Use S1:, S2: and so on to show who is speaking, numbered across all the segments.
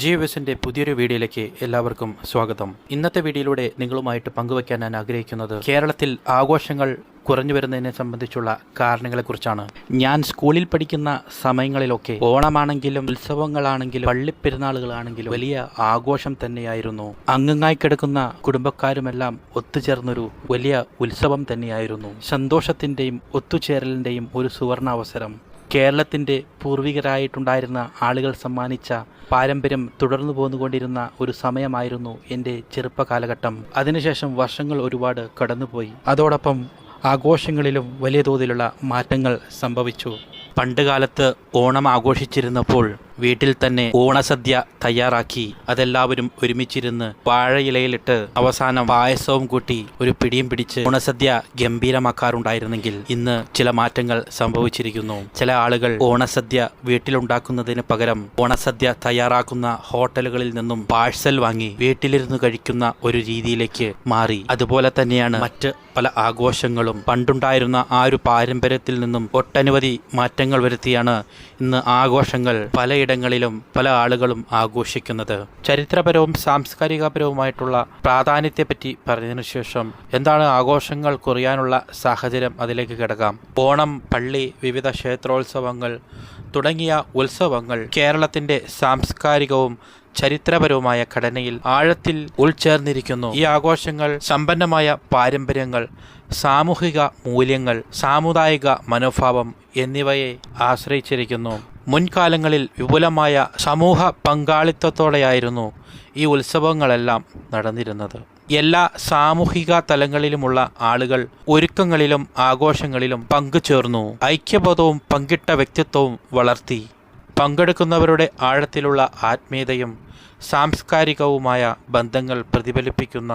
S1: ജിയോഎസിന്റെ പുതിയൊരു വീഡിയോയിലേക്ക് എല്ലാവർക്കും സ്വാഗതം. ഇന്നത്തെ വീഡിയോയിലൂടെ നിങ്ങളുമായിട്ട് പങ്കുവയ്ക്കാൻ ഞാൻ ആഗ്രഹിക്കുന്നത്. കേരളത്തിൽ ആഘോഷങ്ങൾ കുറഞ്ഞു വരുന്നതിനെ സംബന്ധിച്ചുള്ള കാരണങ്ങളെക്കുറിച്ചാണ്. ഞാൻ സ്കൂളിൽ പഠിക്കുന്ന സമയങ്ങളിലൊക്കെ ഓണമാണെങ്കിലും ഉത്സവങ്ങളാണെങ്കിലും പള്ളിപ്പെരുന്നാളുകളാണെങ്കിലും വലിയ ആഘോഷം തന്നെയായിരുന്നു. അങ്ങങ്ങായി കിടക്കുന്ന കുടുംബക്കാരുമെല്ലാം ഒത്തുചേർന്നൊരു വലിയ ഉത്സവം തന്നെയായിരുന്നു. സന്തോഷത്തിന്റെയും ഒത്തുചേരലിന്റെയും ഒരു സുവർണാവസരം. കേരളത്തിന്റെ പൂർവികരായിട്ടുണ്ടായിരുന്ന ആളുകൾ സമ്മാനിച്ച പാരമ്പര്യം തുടർന്നു പോന്നുകൊണ്ടിരുന്ന ഒരു സമയമായിരുന്നു എന്റെ ചെറുപ്പകാലഘട്ടം. അതിനുശേഷം വർഷങ്ങൾ ഒരുപാട് കടന്നുപോയി. അതോടൊപ്പം ആഘോഷങ്ങളിലും വലിയ തോതിലുള്ള മാറ്റങ്ങൾ സംഭവിച്ചു. പണ്ടുകാലത്ത് ഓണം ആഘോഷിച്ചിരുന്നപ്പോൾ വീട്ടിൽ തന്നെ ഓണസദ്യ തയ്യാറാക്കി അതെല്ലാവരും ഒരുമിച്ചിരുന്ന് വാഴയിലയിലിട്ട് അവസാനം പായസവും കൂട്ടി ഒരു പിടിയും പിടിച്ച് ഓണസദ്യ ഗംഭീരമാക്കാറുണ്ടായിരുന്നെങ്കിൽ ഇന്ന് ചില മാറ്റങ്ങൾ സംഭവിച്ചിരിക്കുന്നു. ചില ആളുകൾ ഓണസദ്യ വീട്ടിലുണ്ടാക്കുന്നതിന് പകരം ഓണസദ്യ തയ്യാറാക്കുന്ന ഹോട്ടലുകളിൽ നിന്നും പാഴ്സൽ വാങ്ങി വീട്ടിലിരുന്ന് കഴിക്കുന്ന ഒരു രീതിയിലേക്ക് മാറി. അതുപോലെ തന്നെയാണ് മറ്റ് പല ആഘോഷങ്ങളും. പണ്ടുണ്ടായിരുന്ന ആ ഒരു പാരമ്പര്യത്തിൽ നിന്നും ഒട്ടനവധി മാറ്റങ്ങൾ വരുത്തിയാണ് ഇന്ന് ആഘോഷങ്ങൾ പലയിടങ്ങളിലും പല ആളുകളും ആഘോഷിക്കുന്നത്. ചരിത്രപരവും സാംസ്കാരികപരവുമായിട്ടുള്ള പ്രാധാന്യത്തെപ്പറ്റി പറഞ്ഞതിനു ശേഷം എന്താണ് ആഘോഷങ്ങൾ കുറയാനുള്ള സാഹചര്യം അതിലേക്ക് കിടക്കാം. ഓണം പള്ളി വിവിധ ക്ഷേത്രോത്സവങ്ങൾ തുടങ്ങിയ ഉത്സവങ്ങൾ കേരളത്തിന്റെ സാംസ്കാരികവും ചരിത്രപരവുമായ ഘടനയിൽ ആഴത്തിൽ ഉൾച്ചേർന്നിരിക്കുന്നു. ഈ ആഘോഷങ്ങൾ സമ്പന്നമായ പാരമ്പര്യങ്ങൾ സാമൂഹിക മൂല്യങ്ങൾ സാമുദായിക മനോഭാവം എന്നിവയെ ആശ്രയിച്ചിരിക്കുന്നു. മുൻകാലങ്ങളിൽ വിപുലമായ സമൂഹ പങ്കാളിത്തത്തോടെയായിരുന്നു ഈ ഉത്സവങ്ങളെല്ലാം നടന്നിരുന്നത്. എല്ലാ സാമൂഹിക തലങ്ങളിലുമുള്ള ആളുകൾ ഒരുക്കങ്ങളിലും ആഘോഷങ്ങളിലും പങ്കുചേർന്നു. ഐക്യബോധവും പങ്കിട്ട വ്യക്തിത്വവും വളർത്തി. പങ്കെടുക്കുന്നവരുടെ ആഴത്തിലുള്ള ആത്മീയതയും സാംസ്കാരികവുമായ ബന്ധങ്ങൾ പ്രതിഫലിപ്പിക്കുന്ന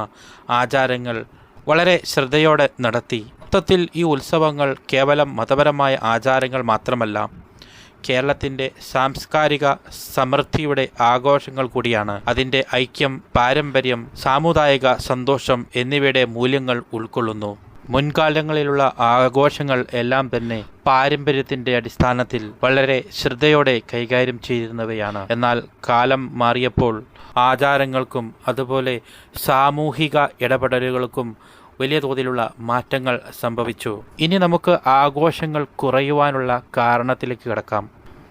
S1: ആചാരങ്ങൾ വളരെ ശ്രദ്ധയോടെ നടത്തി. മൊത്തത്തിൽ ഈ ഉത്സവങ്ങൾ കേവലം മതപരമായ ആചാരങ്ങൾ മാത്രമല്ല കേരളത്തിന്റെ സാംസ്കാരിക സമൃദ്ധിയുടെ ആഘോഷങ്ങൾ കൂടിയാണ്. അതിന്റെ ഐക്യം പാരമ്പര്യം സാമുദായിക സന്തോഷം എന്നിവയുടെ മൂല്യങ്ങൾ ഉൾക്കൊള്ളുന്നു. മുൻകാലങ്ങളിലുള്ള ആഘോഷങ്ങൾ എല്ലാം തന്നെ പാരമ്പര്യത്തിന്റെ അടിസ്ഥാനത്തിൽ വളരെ ശ്രദ്ധയോടെ കൈകാര്യം ചെയ്തിരുന്നവയാണ്. എന്നാൽ കാലം മാറിയപ്പോൾ ആചാരങ്ങൾക്കും അതുപോലെ സാമൂഹിക ഇടപെടലുകൾക്കും വലിയ തോതിലുള്ള മാറ്റങ്ങൾ സംഭവിച്ചു. ഇനി നമുക്ക് ആഘോഷങ്ങൾ കുറയുവാനുള്ള കാരണത്തിലേക്ക് കിടക്കാം.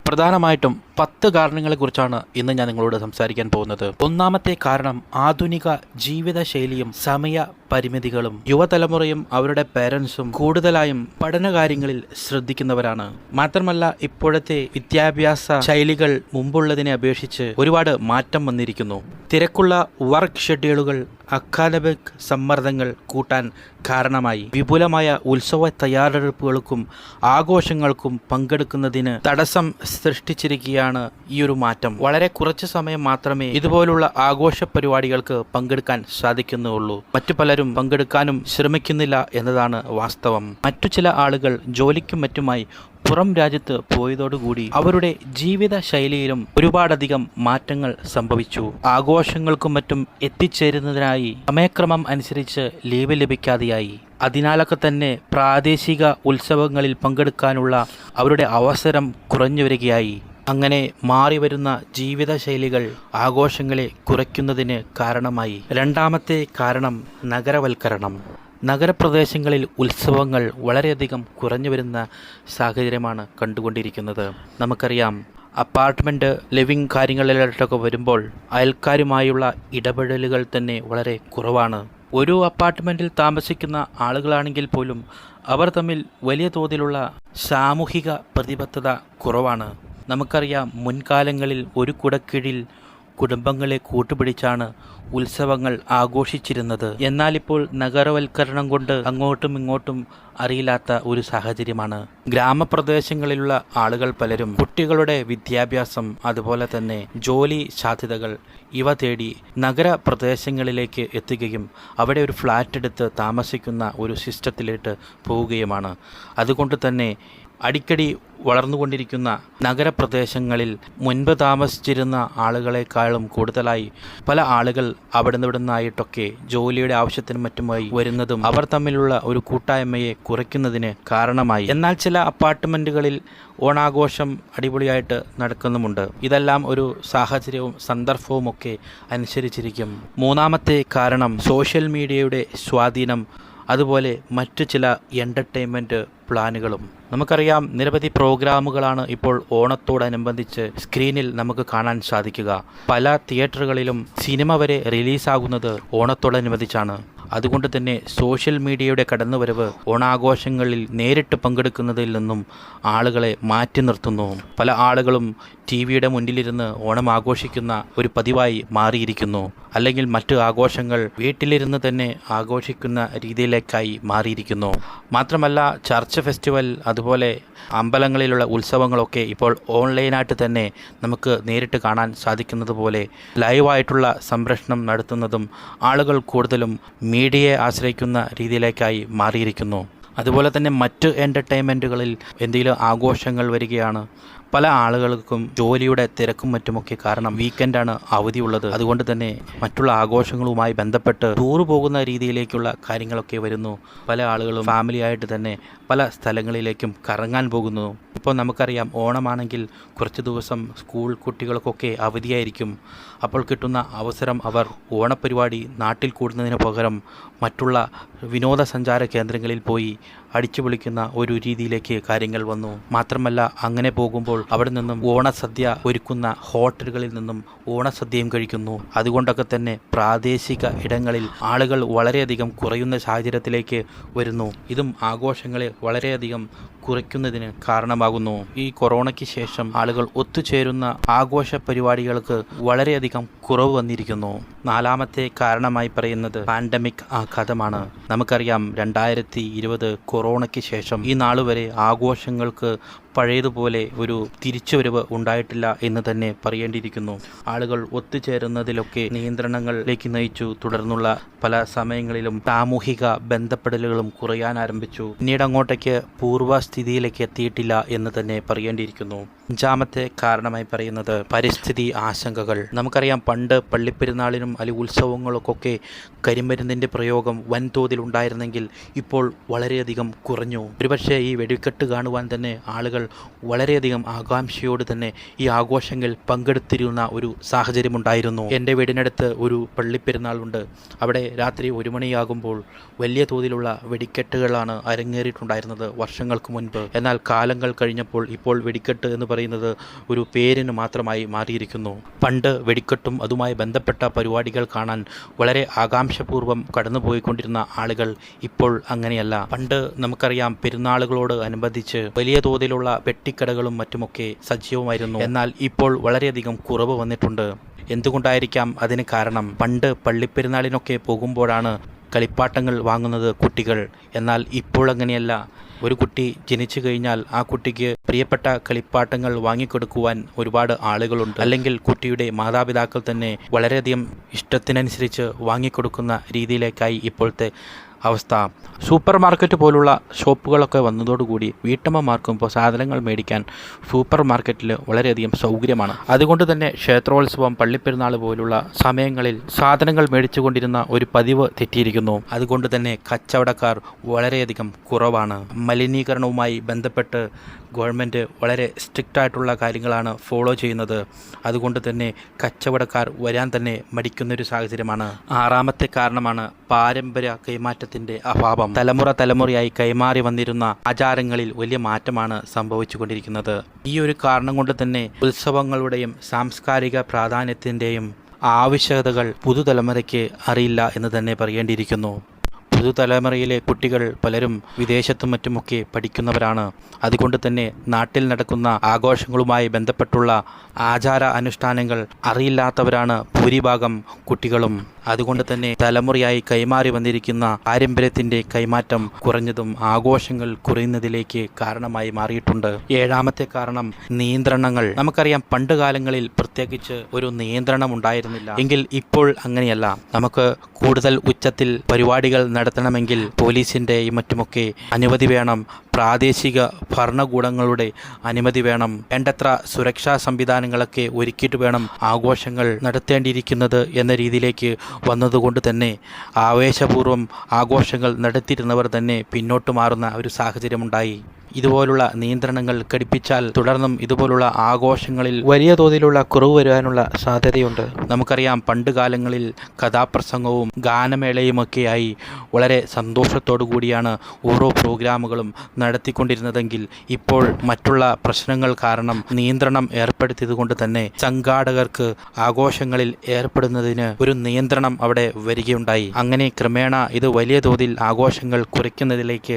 S1: പ്രധാനമായിട്ടും പത്ത് കാരണങ്ങളെക്കുറിച്ചാണ് ഇന്ന് ഞാൻ നിങ്ങളോട് സംസാരിക്കാൻ പോകുന്നത്. ഒന്നാമത്തെ കാരണം ആധുനിക ജീവിതശൈലിയും സമയ പരിമിതികളും യുവതലമുറയും അവരുടെ പേരൻസും കൂടുതലായും പഠനകാര്യങ്ങളിൽ ശ്രദ്ധിക്കുന്നവരാണ്. മാത്രമല്ല ഇപ്പോഴത്തെ വിദ്യാഭ്യാസ ശൈലികൾ മുമ്പുള്ളതിനെ അപേക്ഷിച്ച് ഒരുപാട് മാറ്റം വന്നിരിക്കുന്നു. തിരക്കുള്ള വർക്ക് ഷെഡ്യൂളുകൾ അക്കാദമിക് സമ്മർദ്ദങ്ങൾ കൂട്ടാൻ കാരണമായി. വിപുലമായ ഉത്സവ തയ്യാറെടുപ്പുകൾക്കും ആഘോഷങ്ങൾക്കും പങ്കെടുക്കുന്നതിന് തടസ്സം സൃഷ്ടിച്ചിരിക്കുകയാണ് ഈ ഒരു മാറ്റം. വളരെ കുറച്ച് സമയം മാത്രമേ ഇതുപോലുള്ള ആഘോഷ പരിപാടികൾക്ക് പങ്കെടുക്കാൻ സാധിക്കുന്നുള്ളൂ. മറ്റു പലരും പങ്കെടുക്കാനും ശ്രമിക്കുന്നില്ല എന്നതാണ് വാസ്തവം. മറ്റു ചില ആളുകൾ ജോലിക്കും മറ്റുമായി പുറം രാജ്യത്ത് പോയതോടുകൂടി അവരുടെ ജീവിത ശൈലിയിലും ഒരുപാടധികം മാറ്റങ്ങൾ സംഭവിച്ചു. ആഘോഷങ്ങൾക്കും മറ്റും എത്തിച്ചേരുന്നതിനായി സമയക്രമം അനുസരിച്ച് ലീവ് ലഭിക്കാതെയായി. അതിനാലൊക്കെ തന്നെ പ്രാദേശിക ഉത്സവങ്ങളിൽ പങ്കെടുക്കാനുള്ള അവരുടെ അവസരം കുറഞ്ഞു വരികയായി. അങ്ങനെ മാറി വരുന്ന ജീവിതശൈലികൾ ആഘോഷങ്ങളെ കുറയ്ക്കുന്നതിന് കാരണമായി. രണ്ടാമത്തെ കാരണം നഗരവൽക്കരണം. നഗരപ്രദേശങ്ങളിൽ ഉത്സവങ്ങൾ വളരെയധികം കുറഞ്ഞു വരുന്ന സാഹചര്യമാണ് കണ്ടുകൊണ്ടിരിക്കുന്നത്. നമുക്കറിയാം അപ്പാർട്ട്മെന്റ് ലിവിങ് കാര്യങ്ങളിലോട്ടൊക്കെ വരുമ്പോൾ അയൽക്കാരുമായുള്ള ഇടപെടലുകൾ തന്നെ വളരെ കുറവാണ്. ഒരു അപ്പാർട്ട്മെന്റിൽ താമസിക്കുന്ന ആളുകളാണെങ്കിൽ പോലും അവർ തമ്മിൽ വലിയ തോതിലുള്ള സാമൂഹിക പ്രതിബദ്ധത കുറവാണ്. നമുക്കറിയാം മുൻകാലങ്ങളിൽ ഒരു കുടക്കീഴിൽ കുടുംബങ്ങളെ കൂട്ടുപിടിച്ചാണ് ഉത്സവങ്ങൾ ആഘോഷിച്ചിരുന്നത്. എന്നാലിപ്പോൾ നഗരവൽക്കരണം കൊണ്ട് അങ്ങോട്ടും ഇങ്ങോട്ടും അറിയില്ലാത്ത ഒരു സാഹചര്യമാണ്. ഗ്രാമപ്രദേശങ്ങളിലുള്ള ആളുകൾ പലരും കുട്ടികളുടെ വിദ്യാഭ്യാസം അതുപോലെ തന്നെ ജോലി സാധ്യതകൾ ഇവ തേടി നഗരപ്രദേശങ്ങളിലേക്ക് എത്തുകയും അവിടെ ഒരു ഫ്ലാറ്റ് എടുത്ത് താമസിക്കുന്ന ഒരു സിസ്റ്റത്തിലേക്ക് പോവുകയുമാണ്. അതുകൊണ്ട് തന്നെ അടിക്കടി വളർന്നുകൊണ്ടിരിക്കുന്ന നഗരപ്രദേശങ്ങളിൽ മുൻപ് താമസിച്ചിരുന്ന ആളുകളെക്കാളും കൂടുതലായി പല ആളുകൾ അവിടുന്ന് ജോലിയുടെ ആവശ്യത്തിനും മറ്റുമായി വരുന്നതും അവർ തമ്മിലുള്ള ഒരു കൂട്ടായ്മയെ കുറയ്ക്കുന്നതിന് കാരണമായി. എന്നാൽ ചില അപ്പാർട്ട്മെന്റുകളിൽ ഓണാഘോഷം അടിപൊളിയായിട്ട് നടക്കുന്നുമുണ്ട്. ഇതെല്ലാം ഒരു സാഹചര്യവും സന്ദർഭവും ഒക്കെ അനുസരിച്ചിരിക്കും. മൂന്നാമത്തെ കാരണം സോഷ്യൽ മീഡിയയുടെ സ്വാധീനം അതുപോലെ മറ്റു ചില എന്റർടൈൻമെന്റ് പ്ലാനുകളും നമുക്കറിയാം നിരവധി പ്രോഗ്രാമുകളാണ് ഇപ്പോൾ ഓണത്തോടനുബന്ധിച്ച് സ്ക്രീനിൽ നമുക്ക് കാണാൻ സാധിക്കുക. പല തിയേറ്ററുകളിലും സിനിമ വരെ റിലീസാകുന്നത് ഓണത്തോടനുബന്ധിച്ചാണ്. അതുകൊണ്ട് തന്നെ സോഷ്യൽ മീഡിയയുടെ കടന്നുവരവ് ഓണാഘോഷങ്ങളിൽ നേരിട്ട് പങ്കെടുക്കുന്നതിൽ നിന്നും ആളുകളെ മാറ്റി നിർത്തുന്നു. പല ആളുകളും ടി വിയുടെ മുന്നിലിരുന്ന് ഓണം ആഘോഷിക്കുന്ന ഒരു പതിവായി മാറിയിരിക്കുന്നു. അല്ലെങ്കിൽ മറ്റു ആഘോഷങ്ങൾ വീട്ടിലിരുന്ന് തന്നെ ആഘോഷിക്കുന്ന രീതിയിലേക്കായി മാറിയിരിക്കുന്നു. മാത്രമല്ല ചർച്ച് ഫെസ്റ്റിവൽ അതുപോലെ അമ്പലങ്ങളിലുള്ള ഉത്സവങ്ങളൊക്കെ ഇപ്പോൾ ഓൺലൈനായിട്ട് തന്നെ നമുക്ക് നേരിട്ട് കാണാൻ സാധിക്കുന്നത് പോലെ ലൈവായിട്ടുള്ള സംരക്ഷണം നടത്തുന്നതും ആളുകൾ കൂടുതലും മീഡിയയെ ആശ്രയിക്കുന്ന രീതിയിലേക്കായി മാറിയിരിക്കുന്നു. അതുപോലെ തന്നെ മറ്റ് എന്റർടൈൻമെന്റുകളിൽ എന്തെങ്കിലും ആഘോഷങ്ങൾ വരികയാണ്. പല ആളുകൾക്കും ജോലിയുടെ തിരക്കും മറ്റുമൊക്കെ കാരണം വീക്കെൻഡാണ് അവധിയുള്ളത്. അതുകൊണ്ട് തന്നെ മറ്റുള്ള ആഘോഷങ്ങളുമായി ബന്ധപ്പെട്ട് ടൂർ പോകുന്ന രീതിയിലേക്കുള്ള കാര്യങ്ങളൊക്കെ വരുന്നു. പല ആളുകളും ഫാമിലി ആയിട്ട് തന്നെ പല സ്ഥലങ്ങളിലേക്കും കറങ്ങാൻ പോകുന്നു. ഇപ്പോൾ നമുക്കറിയാം ഓണമാണെങ്കിൽ കുറച്ച് ദിവസം സ്കൂൾ കുട്ടികൾക്കൊക്കെ അവധിയായിരിക്കും. അപ്പോൾ കിട്ടുന്ന അവസരം അവർ ഓണപരിപാടി നാട്ടിൽ കൂടുന്നതിന് പകരം മറ്റുള്ള വിനോദസഞ്ചാര കേന്ദ്രങ്ങളിൽ പോയി അടിച്ചു പൊളിക്കുന്ന ഒരു രീതിയിലേക്ക് കാര്യങ്ങൾ വന്നു. മാത്രമല്ല അങ്ങനെ പോകുമ്പോൾ അവിടെ നിന്നും ഓണസദ്യ ഒരുക്കുന്ന ഹോട്ടലുകളിൽ നിന്നും ഓണസദ്യയും കഴിക്കുന്നു. അതുകൊണ്ടൊക്കെ തന്നെ പ്രാദേശിക ഇടങ്ങളിൽ ആളുകൾ വളരെയധികം കുറയുന്ന സാഹചര്യത്തിലേക്ക് വരുന്നു. ഇതും ആഘോഷങ്ങളെ വളരെയധികം കുറയ്ക്കുന്നതിന് കാരണമാകുന്നു. ഈ കൊറോണയ്ക്ക് ശേഷം ആളുകൾ ഒത്തുചേരുന്ന ആഘോഷ പരിപാടികൾക്ക് വളരെയധികം കുറവ് വന്നിരിക്കുന്നു. നാലാമത്തെ കാരണമായി പറയുന്നത് പാൻഡമിക് ആഘാതമാണ്. നമുക്കറിയാം രണ്ടായിരത്തി ഇരുപത് കൊറോണയ്ക്ക് ശേഷം ഈ നാളുവരെ ആഘോഷങ്ങൾക്ക് പഴയതുപോലെ ഒരു തിരിച്ചുവരവ് ഉണ്ടായിട്ടില്ല എന്ന് തന്നെ പറയേണ്ടിയിരിക്കുന്നു. ആളുകൾ ഒത്തുചേരുന്നതിലൊക്കെ നിയന്ത്രണങ്ങളിലേക്ക് നയിച്ചു. തുടർന്നുള്ള പല സമയങ്ങളിലും സാമൂഹിക ബന്ധപ്പെടലുകളും കുറയാൻ ആരംഭിച്ചു. പിന്നീട് അങ്ങോട്ടേക്ക് പൂർവസ്ഥിതിയിലേക്ക് എത്തിയിട്ടില്ല എന്ന് തന്നെ പറയേണ്ടിയിരിക്കുന്നു. അഞ്ചാമത്തെ കാരണമായി പറയുന്നത് പരിസ്ഥിതി ആശങ്കകൾ. നമുക്കറിയാം പണ്ട് പള്ളിപ്പെരുന്നാളിനും അല്ലെങ്കിൽ ഉത്സവങ്ങൾക്കൊക്കെ കരിമരുന്നിന്റെ പ്രയോഗം വൻതോതിൽ ഉണ്ടായിരുന്നെങ്കിൽ ഇപ്പോൾ വളരെയധികം കുറഞ്ഞു. ഒരുപക്ഷെ ഈ വെടിക്കെട്ട് കാണുവാൻ തന്നെ ആളുകൾ വളരെയധികം ആകാംക്ഷയോട് തന്നെ ഈ ആഘോഷങ്ങൾ പങ്കെടുത്തിരുന്ന ഒരു സാഹചര്യമുണ്ടായിരുന്നു. എന്റെ വീടിനടുത്ത് ഒരു പള്ളിപ്പെരുന്നാളുണ്ട്. അവിടെ രാത്രി ഒരു മണിയാകുമ്പോൾ വലിയ തോതിലുള്ള വെടിക്കെട്ടുകളാണ് അരങ്ങേറിയിട്ടുണ്ടായിരുന്നത് വർഷങ്ങൾക്ക് മുൻപ്. എന്നാൽ കാലങ്ങൾ കഴിഞ്ഞപ്പോൾ ഇപ്പോൾ വെടിക്കെട്ട് എന്ന് പറയുന്നത് ഒരു പേരിന് മാത്രമായി മാറിയിരിക്കുന്നു. പണ്ട് വെടിക്കെട്ടും അതുമായി ബന്ധപ്പെട്ട പരിപാടികൾ കാണാൻ വളരെ ആകാംക്ഷപൂർവം കടന്നുപോയിക്കൊണ്ടിരുന്ന ആളുകൾ ഇപ്പോൾ അങ്ങനെയല്ല. പണ്ട് നമുക്കറിയാം പെരുന്നാളുകളോട് അനുബന്ധിച്ച് വലിയ തോതിലുള്ള വെട്ടിക്കടകളും മറ്റുമൊക്കെ സജീവമായിരുന്നു. എന്നാൽ ഇപ്പോൾ വളരെയധികം കുറവ് വന്നിട്ടുണ്ട്. എന്തുകൊണ്ടായിരിക്കാം അതിന് കാരണം? പണ്ട് പള്ളിപ്പെരുന്നാളിനൊക്കെ പോകുമ്പോഴാണ് കളിപ്പാട്ടങ്ങൾ വാങ്ങുന്നത് കുട്ടികൾ. എന്നാൽ ഇപ്പോൾ അങ്ങനെയല്ല. ഒരു കുട്ടി ജനിച്ചു കഴിഞ്ഞാൽ ആ കുട്ടിക്ക് പ്രിയപ്പെട്ട കളിപ്പാട്ടങ്ങൾ വാങ്ങിക്കൊടുക്കുവാൻ ഒരുപാട് ആളുകളുണ്ട്. അല്ലെങ്കിൽ കുട്ടിയുടെ മാതാപിതാക്കൾ തന്നെ വളരെയധികം ഇഷ്ടത്തിനനുസരിച്ച് വാങ്ങിക്കൊടുക്കുന്ന രീതിയിലേക്കായി ഇപ്പോഴത്തെ അവസ്ഥ. സൂപ്പർ മാർക്കറ്റ് പോലുള്ള ഷോപ്പുകളൊക്കെ വന്നതോടുകൂടി വീട്ടമ്മമാർക്കും ഇപ്പോൾ സാധനങ്ങൾ മേടിക്കാൻ സൂപ്പർ മാർക്കറ്റിൽ വളരെയധികം സൗകര്യമാണ്. അതുകൊണ്ട് തന്നെ ക്ഷേത്രോത്സവം പള്ളിപ്പെരുന്നാൾ പോലുള്ള സമയങ്ങളിൽ സാധനങ്ങൾ മേടിച്ചുകൊണ്ടിരുന്ന ഒരു പതിവ് തെറ്റിയിരിക്കുന്നു. അതുകൊണ്ട് തന്നെ കച്ചവടക്കാർ വളരെയധികം കുറവാണ്. മലിനീകരണവുമായി ബന്ധപ്പെട്ട് ഗവൺമെന്റ് വളരെ സ്ട്രിക്റ്റ് ആയിട്ടുള്ള കാര്യങ്ങളാണ് ഫോളോ ചെയ്യുന്നത്. അതുകൊണ്ട് തന്നെ കച്ചവടക്കാർ വരാൻ തന്നെ മടിക്കുന്നൊരു സാഹചര്യമാണ്. ആറാമത്തെ കാരണമാണ് പാരമ്പര്യ കൈമാറ്റത്തിന്റെ അഭാവം. തലമുറ തലമുറയായി കൈമാറി വന്നിരുന്ന ആചാരങ്ങളിൽ വലിയ മാറ്റമാണ് സംഭവിച്ചുകൊണ്ടിരിക്കുന്നത്. ഈ ഒരു കാരണം കൊണ്ട് തന്നെ ഉത്സവങ്ങളുടെയും സാംസ്കാരിക പ്രാധാന്യത്തിന്റെയും ആവശ്യകതകൾ പുതുതലമുറയ്ക്ക് അറിയില്ല എന്ന് തന്നെ പറയേണ്ടിയിരിക്കുന്നു. പുതുതലമുറയിലെ കുട്ടികൾ പലരും വിദേശത്തും മറ്റുമൊക്കെ പഠിക്കുന്നവരാണ്. അതുകൊണ്ട് തന്നെ നാട്ടിൽ നടക്കുന്ന ആഘോഷങ്ങളുമായി ബന്ധപ്പെട്ടുള്ള ആചാര അനുഷ്ഠാനങ്ങൾ അറിയില്ലാത്തവരാണ് ഭൂരിഭാഗം കുട്ടികളും. അതുകൊണ്ട് തന്നെ തലമുറയായി കൈമാറി വന്നിരിക്കുന്ന പാരമ്പര്യത്തിന്റെ കൈമാറ്റം കുറഞ്ഞതും ആഘോഷങ്ങൾ കുറയുന്നതിലേക്ക് കാരണമായി മാറിയിട്ടുണ്ട്. ഏഴാമത്തെ കാരണം നിയന്ത്രണങ്ങൾ. നമുക്കറിയാം പണ്ട് കാലങ്ങളിൽ പ്രത്യേകിച്ച് ഒരു നിയന്ത്രണം ഉണ്ടായിരുന്നില്ല. എങ്കിൽ ഇപ്പോൾ അങ്ങനെയല്ല. നമുക്ക് കൂടുതൽ ഉച്ചത്തിൽ പരിപാടികൾ നടത്തണമെങ്കിൽ പോലീസിന്റെയും മറ്റുമൊക്കെ അനുമതി വേണം. പ്രാദേശിക ഭരണകൂടങ്ങളുടെ അനുമതി വേണം. വേണ്ടത്ര സുരക്ഷാ സംവിധാനങ്ങളൊക്കെ ഒരുക്കിയിട്ട് വേണം ആഘോഷങ്ങൾ നടത്തേണ്ടിയിരിക്കുന്നത് എന്ന രീതിയിലേക്ക് വന്നതുകൊണ്ട് തന്നെ ആവേശപൂർവം ആഘോഷങ്ങൾ നടത്തിയിരുന്നവർ തന്നെ പിന്നോട്ട് മാറുന്ന ഒരു സാഹചര്യമുണ്ടായി. ഇതുപോലുള്ള നിയന്ത്രണങ്ങൾ ഘടിപ്പിച്ചാൽ തുടർന്നും ഇതുപോലുള്ള ആഘോഷങ്ങളിൽ
S2: വലിയ തോതിലുള്ള കുറവ് വരുവാനുള്ള സാധ്യതയുണ്ട്.
S1: നമുക്കറിയാം പണ്ട് കാലങ്ങളിൽ കഥാപ്രസംഗവും ഗാനമേളയുമൊക്കെയായി വളരെ സന്തോഷത്തോടു കൂടിയാണ് ഓരോ പ്രോഗ്രാമുകളും നടത്തിക്കൊണ്ടിരുന്നതെങ്കിൽ ഇപ്പോൾ മറ്റുള്ള പ്രശ്നങ്ങൾ കാരണം നിയന്ത്രണം ഏർപ്പെടുത്തിയതുകൊണ്ട് തന്നെ സംഘാടകർക്ക് ആഘോഷങ്ങളിൽ ഏർപ്പെടുന്നതിന് ഒരു നിയന്ത്രണം അവിടെ വരികയുണ്ടായി. അങ്ങനെ ക്രമേണ ഇത് വലിയ തോതിൽ ആഘോഷങ്ങൾ കുറയ്ക്കുന്നതിലേക്ക്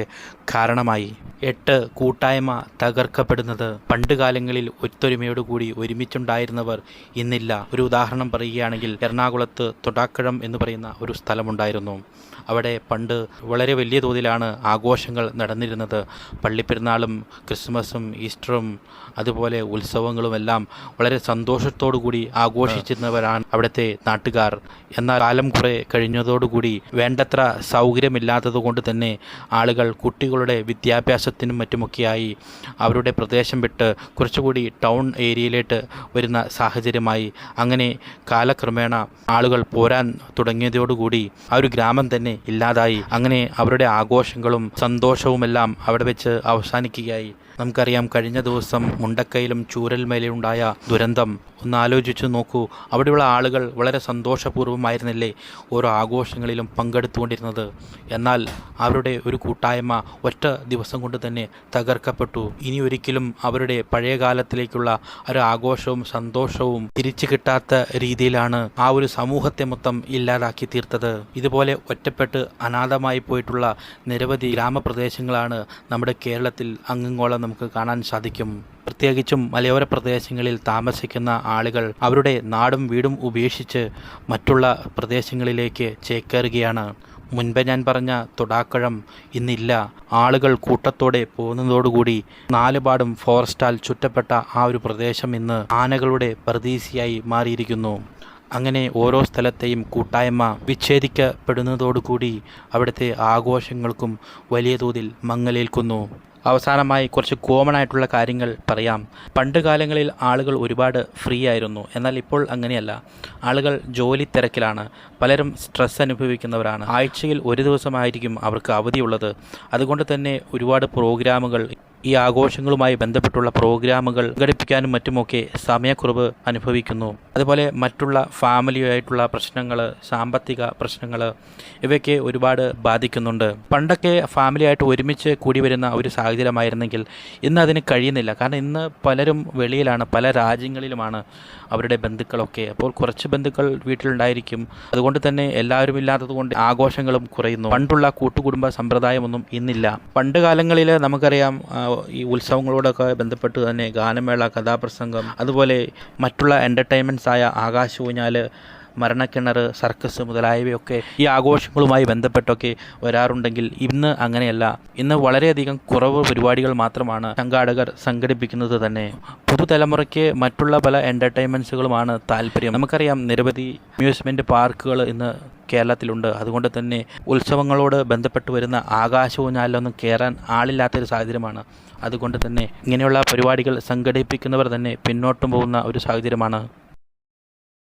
S1: കാരണമായി. എട്ട് കൂട്ടായ്മ തകർക്കപ്പെടുന്നത്. പണ്ട് കാലങ്ങളിൽ ഒത്തൊരുമയോടുകൂടി ഒരുമിച്ചുണ്ടായിരുന്നവർ ഇന്നില്ല. ഒരു ഉദാഹരണം പറയുകയാണെങ്കിൽ എറണാകുളത്ത് തൊടാക്കഴം എന്ന് പറയുന്ന ഒരു സ്ഥലമുണ്ടായിരുന്നു. അവിടെ പണ്ട് വളരെ വലിയ തോതിലാണ് ആഘോഷങ്ങൾ നടന്നിരുന്നത്. പള്ളിപ്പെരുന്നാളും ക്രിസ്മസും ഈസ്റ്ററും അതുപോലെ ഉത്സവങ്ങളുമെല്ലാം വളരെ സന്തോഷത്തോടു കൂടി ആഘോഷിച്ചിരുന്നവരാണ് അവിടുത്തെ നാട്ടുകാർ. എന്നാൽ കാലം കുറെ കഴിഞ്ഞതോടുകൂടി വേണ്ടത്ര സൗകര്യമില്ലാത്തത് കൊണ്ട് തന്നെ ആളുകൾ കുട്ടികളുടെ വിദ്യാഭ്യാസത്തിനും മറ്റുമൊക്കെയായി അവരുടെ പ്രദേശം വിട്ട് കുറച്ചുകൂടി ടൗൺ ഏരിയയിലേക്ക് വരുന്ന സാഹചര്യമായി. അങ്ങനെ കാലക്രമേണ ആളുകൾ പോരാൻ തുടങ്ങിയതോടുകൂടി ആ ഒരു ഗ്രാമം തന്നെ ഇല്ലാതായി. അങ്ങനെ അവരുടെ ആഘോഷങ്ങളും സന്തോഷവുമെല്ലാം അവിടെ വെച്ച് അവസാനിക്കുകയായി. നമുക്കറിയാം കഴിഞ്ഞ ദിവസം മുണ്ടക്കയിലും ചൂരൽമേലയുണ്ടായ ദുരന്തം. ഒന്ന് ആലോചിച്ചു നോക്കൂ. അവിടെയുള്ള ആളുകൾ വളരെ സന്തോഷപൂർവമായിരുന്നില്ലേ ഓരോ ആഘോഷങ്ങളിലും പങ്കെടുത്തുകൊണ്ടിരുന്നത്. എന്നാൽ അവരുടെ ഒരു കൂട്ടായ്മ ഒറ്റ ദിവസം കൊണ്ട് തന്നെ തകർക്കപ്പെട്ടു. ഇനി ഒരിക്കലും അവരുടെ പഴയ കാലത്തിലേക്കുള്ള ഒരു ആഘോഷവും സന്തോഷവും തിരിച്ചു കിട്ടാത്ത രീതിയിലാണ് ആ ഒരു സമൂഹത്തെ മൊത്തം ഇല്ലാതാക്കി തീർത്തത്. ഇതുപോലെ ഒറ്റപ്പെട്ട് അനാഥമായി പോയിട്ടുള്ള നിരവധി ഗ്രാമപ്രദേശങ്ങളാണ് നമ്മുടെ കേരളത്തിൽ അങ്ങുങ്ങോളം നമുക്ക് കാണാൻ സാധിക്കും. പ്രത്യേകിച്ചും മലയോര പ്രദേശങ്ങളിൽ താമസിക്കുന്ന ആളുകൾ അവരുടെ നാടും വീടും ഉപേക്ഷിച്ച് മറ്റുള്ള പ്രദേശങ്ങളിലേക്ക് ചേക്കേറുകയാണ്. മുൻപ് ഞാൻ പറഞ്ഞ തൊടാക്കഴം ഇന്നില്ല. ആളുകൾ കൂട്ടത്തോടെ പോകുന്നതോടുകൂടി നാലുപാടും ഫോറസ്റ്റാൽ ചുറ്റപ്പെട്ട ആ ഒരു പ്രദേശം ഇന്ന് ആനകളുടെ പ്രതീസിയായി മാറിയിരിക്കുന്നു. അങ്ങനെ ഓരോ സ്ഥലത്തെയും കൂട്ടായ്മ വിച്ഛേദിക്കപ്പെടുന്നതോടുകൂടി അവിടുത്തെ ആഘോഷങ്ങൾക്കും വലിയ തോതിൽ മങ്ങലേൽക്കുന്നു. അവസാനമായി കുറച്ച് കോമൺ ആയിട്ടുള്ള കാര്യങ്ങൾ പറയാം. പണ്ട് കാലങ്ങളിൽ ആളുകൾ ഒരുപാട് ഫ്രീ ആയിരുന്നു. എന്നാൽ ഇപ്പോൾ അങ്ങനെയല്ല. ആളുകൾ ജോലി തിരക്കിലാണ്. പലരും സ്ട്രെസ് അനുഭവിക്കുന്നവരാണ്. ആഴ്ചയിൽ ഒരു ദിവസമായിരിക്കും അവർക്ക് അവധിയുള്ളത്. അതുകൊണ്ട് തന്നെ ഒരുപാട് പ്രോഗ്രാമുകൾ ഈ ആഘോഷങ്ങളുമായി ബന്ധപ്പെട്ടുള്ള പ്രോഗ്രാമുകൾ സംഘടിപ്പിക്കാനും മറ്റുമൊക്കെ സമയക്കുറവ് അനുഭവിക്കുന്നു. അതുപോലെ മറ്റുള്ള ഫാമിലിയായിട്ടുള്ള പ്രശ്നങ്ങൾ സാമ്പത്തിക പ്രശ്നങ്ങൾ ഇവയൊക്കെ ഒരുപാട് ബാധിക്കുന്നുണ്ട്. പണ്ടൊക്കെ ഫാമിലിയായിട്ട് ഒരുമിച്ച് കൂടി വരുന്ന ഒരു സാഹചര്യമായിരുന്നെങ്കിൽ ഇന്ന് അതിന് കഴിയുന്നില്ല. കാരണം ഇന്ന് പലരും വെളിയിലാണ് പല രാജ്യങ്ങളിലുമാണ് അവരുടെ ബന്ധുക്കളൊക്കെ. അപ്പോൾ കുറച്ച് ബന്ധുക്കൾ വീട്ടിലുണ്ടായിരിക്കും. അതുകൊണ്ട് തന്നെ എല്ലാവരും ഇല്ലാത്തതുകൊണ്ട് ആഘോഷങ്ങളും കുറയുന്നു. പണ്ടുള്ള കൂട്ടുകുടുംബ സമ്പ്രദായമൊന്നും ഇന്നില്ല. പണ്ട് കാലങ്ങളിൽ നമുക്കറിയാം ഈ ഉത്സവങ്ങളോടൊക്കെ ബന്ധപ്പെട്ട് തന്നെ ഗാനമേള കഥാപ്രസംഗം അതുപോലെ മറ്റുള്ള എന്റർടൈൻമെന്റ്സ് ആയ ആകാശ മരണക്കിണർ സർക്കസ് മുതലായവയൊക്കെ ഈ ആഘോഷങ്ങളുമായി ബന്ധപ്പെട്ടൊക്കെ വരാറുണ്ടെങ്കിൽ ഇന്ന് അങ്ങനെയല്ല. ഇന്ന് വളരെയധികം കുറവ് പരിപാടികൾ മാത്രമാണ് സംഘാടകർ സംഘടിപ്പിക്കുന്നത് തന്നെ. പുതുതലമുറയ്ക്ക് മറ്റുള്ള പല എന്റർടൈൻമെന്റ്സുകളുമാണ് താല്പര്യം. നമുക്കറിയാം നിരവധി അമ്യൂസ്മെന്റ് പാർക്കുകൾ ഇന്ന് കേരളത്തിലുണ്ട്. അതുകൊണ്ട് തന്നെ ഉത്സവങ്ങളോട് ബന്ധപ്പെട്ട് വരുന്ന ആകാശഊഞ്ഞാലിലൊന്നും കയറാൻ ആളില്ലാത്തൊരു സാഹചര്യമാണ്. അതുകൊണ്ട് തന്നെ ഇങ്ങനെയുള്ള പരിപാടികൾ സംഘടിപ്പിക്കുന്നവർ തന്നെ പിന്നോട്ടും പോകുന്ന ഒരു സാഹചര്യമാണ്.